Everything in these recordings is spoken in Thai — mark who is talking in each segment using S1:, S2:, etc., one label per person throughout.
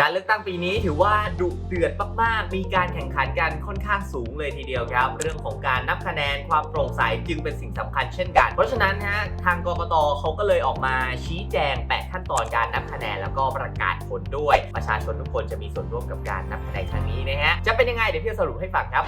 S1: การเลือกตั้งปีนี้ถือว่าดุเดือดมากๆ มีการแข่งขันกันค่อนข้างสูงเลยทีเดียวครับ เรื่องของการนับคะแนนความโปร่งใสจึงเป็นสิ่งสำคัญเช่นกัน เพราะฉะนั้นฮะทางกกตเขาก็เลยออกมาชี้แจง 8 ขั้นตอนการนับคะแนนแล้วก็ประกาศผลด้วย ประชาชนทุกคนจะมีส่วนร่วมกับการนับคะแนนครั้งนี้นะฮะ จะเป็นยังไงเดี๋ยวพี่สรุปให้ฟังครับ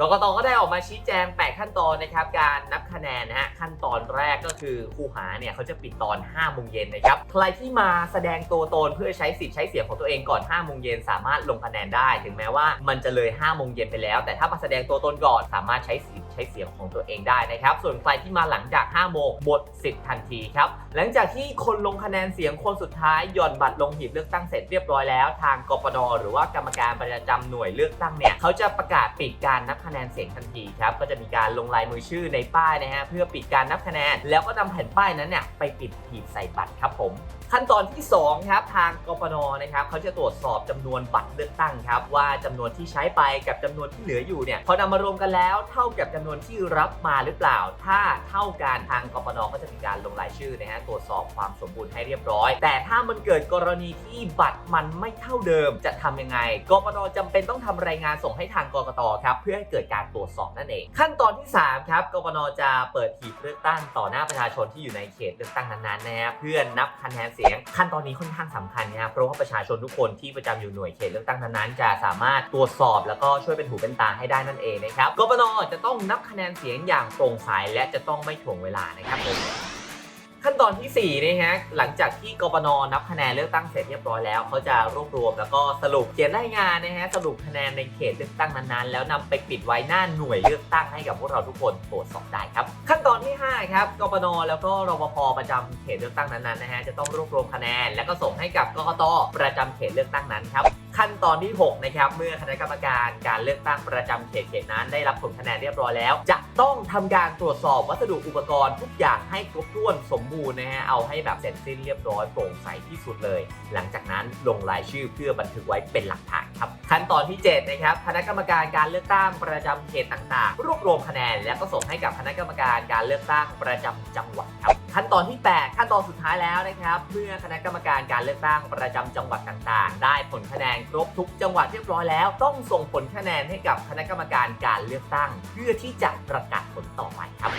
S1: กกตก็ได้ออกมาชี้แจง 8 ขั้นตอนนะครับการนับคะแนนนะฮะขั้นตอนแรกก็คือครูหาเนี่ยเขาจะปิดตอน5โมงเย็นนะครับใครที่มาแสดงตัวตนเพื่อใช้สิทธิ์ใช้เสียงของตัวเองก่อน5โมงเย็นสามารถลงคะแนนได้ ถึงแม้ว่ามันจะเลย5โมงเย็นไปแล้ว แต่ถ้ามาแสดงตัวตนก่อนสามารถใช้สิทธิ์ ใช้เสียงของตัวเองได้นะครับ ส่วนใครที่มาหลังจาก 5 โมงหมดสิทธิ์ทันทีครับ หลังจากที่คนลงคะแนนเสียงคนสุดท้ายหย่อนบัตรลงหีบเลือกตั้งเสร็จเรียบร้อยแล้ว ทางกปนหรือว่ากรรมการประจำหน่วยเลือกตั้งเนี่ยเขาจะประกาศปิดการนับคะแนนเสียงทันทีครับก็จะมีการลงลายมือชื่อในป้ายนะฮะเพื่อปิดการนับคะแนน แล้วก็นำแผ่นป้ายนั้นเนี่ยไปปิดหีบใส่บัตรครับผมขั้นตอนที่2ครับทางกปนนะครับเขาจะตรวจสอบจำนวนบัตรเลือกตั้งครับว่าจำนวนที่ใช้ไปกับจำนวนที่เหลืออยู่เนี่ยพอนำมารวมกันแล้วเท่ากับจำนวนที่รับมาหรือเปล่า ถ้าเท่ากันทางกปนก็จะมีการลงรายชื่อนะฮะตรวจสอบความสมบูรณ์ให้เรียบร้อย แต่ถ้ามันเกิดกรณีที่บัตรมันไม่เท่าเดิมจะทำยังไงกปนจำเป็นต้องทำรายงานส่งให้ทางกกตครับเพื่อให้เกิดการตรวจสอบนั่นเอง ขั้นตอนที่ 3 ครับกปนจะเปิดหีบเลือกตั้งต่อหน้าประชาชนที่อยู่ในเขตเลือกตั้งนั้นๆนะฮะเพื่อนับคะแนนเสียง ขั้นตอนนี้ค่อนข้างสำคัญนะครับเพราะว่าประชาชนทุกคนที่ประจำอยู่หน่วยเขตเลือกตั้งนั้นๆจะสามารถตรวจสอบ แล้วก็ช่วยเป็นหูเป็นตาให้ได้นั่นเองนะครับกปนจะต้องนับคะแนนเสียงอย่างโปร่งใสและจะต้องไม่ถ่วงเวลานะครับผมขั้นตอนที่4นะฮะหลังจากที่กปนนับคะแนนเลือกตั้งเสร็จเรียบร้อยแล้วเขาจะรวบรวมแล้วก็สรุปเขียนรายงานนะฮะสรุปคะแนนในเขตเลือกตั้งนั้นๆ แล้วนำไปปิดไว้หน้าหน่วยเลือกตั้งให้กับพวกเราทุกคนตรวจสอบได้ครับ ขั้นตอนที่5ครับกปนแล้วก็รปภประจำเขตเลือกตั้งนั้นๆนะฮะจะต้องรวบรวมคะแนน แล้วก็ส่งให้กับกกตประจำเขตเลือกตั้งนั้นครับ ขั้นตอนที่ 6 นะครับ เมื่อคณะกรรมการการเลือกตั้งประจำเขตเขตนั้น ได้รับผลคะแนนเรียบร้อยแล้ว จะต้องทำการตรวจสอบวัสดุอุปกรณ์ทุกอย่างให้ครบถ้วนสมบูรณ์นะฮะเอาให้แบบเสร็จสิ้นเรียบร้อยโปร่งใสที่สุดเลย หลังจากนั้นลงรายชื่อเพื่อบันทึกไว้เป็นหลักฐานครับ ขั้นตอนที่ 7 นะครับคณะกรรมการการเลือกตั้งประจำเขตต่างๆ รวบรวมคะแนน แล้วก็ส่งให้กับคณะกรรมการการเลือกตั้งประจำจังหวัดครับ ขั้นตอนที่ 8 ขั้นตอนสุดท้ายแล้วนะครับ เมื่อคณะกรรมการการเลือกตั้งประจำจังหวัดต่างๆ ได้ผลคะแนนครบทุกจังหวัดเรียบร้อยแล้ว ต้องส่งผลคะแนนให้กับคณะกรรมการการเลือกตั้ง เพื่อที่จะประกาศผลต่อไปครับ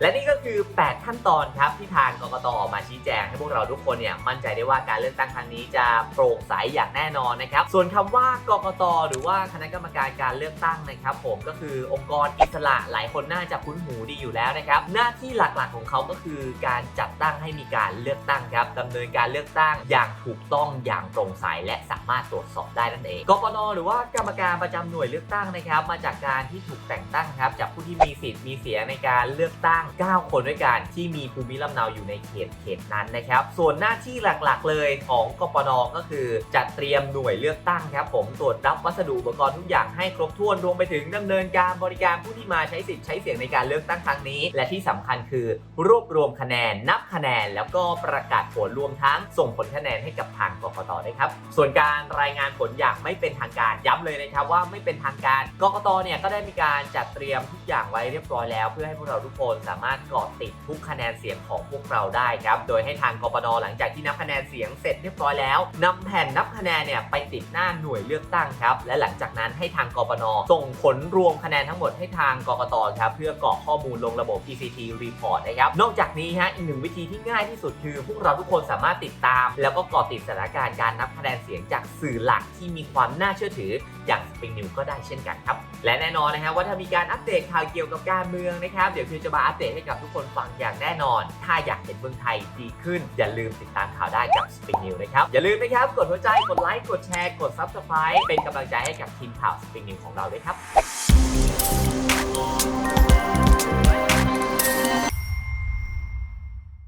S1: และนี่ก็คือ 8 ขั้นตอนครับที่ทางกกตออกมาชี้แจงให้พวกเราทุกคนเนี่ยมั่นใจได้ว่าการเลือกตั้งครั้งนี้จะโปร่งใสอย่างแน่นอนนะครับ ส่วนคำว่ากกตหรือว่าคณะกรรมการการเลือกตั้งนะครับ ผมก็คือองค์กรอิสระหลายคนน่าจะคุ้นหูดีอยู่แล้วนะครับ หน้าที่หลักๆของเขาก็คือการจัดตั้งให้มีการเลือกตั้งครับดำเนินการเลือกตั้งอย่างถูกต้องอย่างโปร่งใสและสามารถตรวจสอบได้นั่นเองกปนหรือว่ากรรมการประจำหน่วยเลือกตั้งนะครับ มาจากการที่ถูกแต่งตั้งครับจากผู้ที่มีสิทธิ์มีเสียงในการเลือกตั้ง9 คนด้วยกันที่มีภูมิลำเนาอยู่ในเขตเขตนั้นนะครับ ส่วนหน้าที่หลักๆ เลยของกปนก็คือจัดเตรียมหน่วยเลือกตั้งครับผมตรวจรับวัสดุอุปกรณ์ทุกอย่างให้ครบถ้วนรวมไปถึงดำเนินการบริการผู้ที่มาใช้สิทธิ์ใช้เสียงในการเลือกตั้งครั้งนี้ และที่สำคัญคือ รวบรวมคะแนนนับคะแนน แล้วก็ประกาศผลรวมทั้งส่งผลคะแนนให้กับทางกกตด้วยครับ ส่วนการรายงานผลอย่างไม่เป็นทางการย้ำเลยนะครับว่าไม่เป็นทางการกกตเนี่ยก็ได้มีการจัดเตรียมทุกอย่างไว้เรียบร้อยแล้ว เพื่อให้พวกเราทุกคนสาามารถเกาะติดทุกคะแนนเสียงของพวกเราได้ครับ โดยให้ทางกปนหลังจากที่นับคะแนนเสียงเสร็จเรียบร้อยแล้วนำแผ่นนับคะแนนเนี่ยไปติดหน้าหน่วยเลือกตั้งครับ และหลังจากนั้นให้ทางกปนส่งผลรวมคะแนนทั้งหมดให้ทางกกตครับเพื่อกรอกข้อมูลลงระบบ PCT Report นะครับ นอกจากนี้ฮะอีกหนึ่งวิธีที่ง่ายที่สุดคือ พวกเราทุกคนสามารถติดตาม แล้วก็เกาะติดสถานการณ์การนับคะแนนเสียงจากสื่อหลักที่มีความน่าเชื่อถือ อย่าง Spring News ก็ได้เช่นกันครับ และแน่นอนนะฮะว่าถ้ามีการอัปเดตข่าวเกี่ยวกับการเมืองนะครับเดี๋ยวคือจะมาอัปเดตให้กับทุกคนฟังอย่างแน่นอน ถ้าอยากเห็นเมืองไทยดีขึ้น อย่าลืมติดตามข่าวได้กับ Spring News นะครับอย่าลืมนะครับกดหัวใจกดไลค์กดแชร์กด Subscribe เป็นกำลังใจให้กับทีมข่าว Spring News ของเราด้วยครับ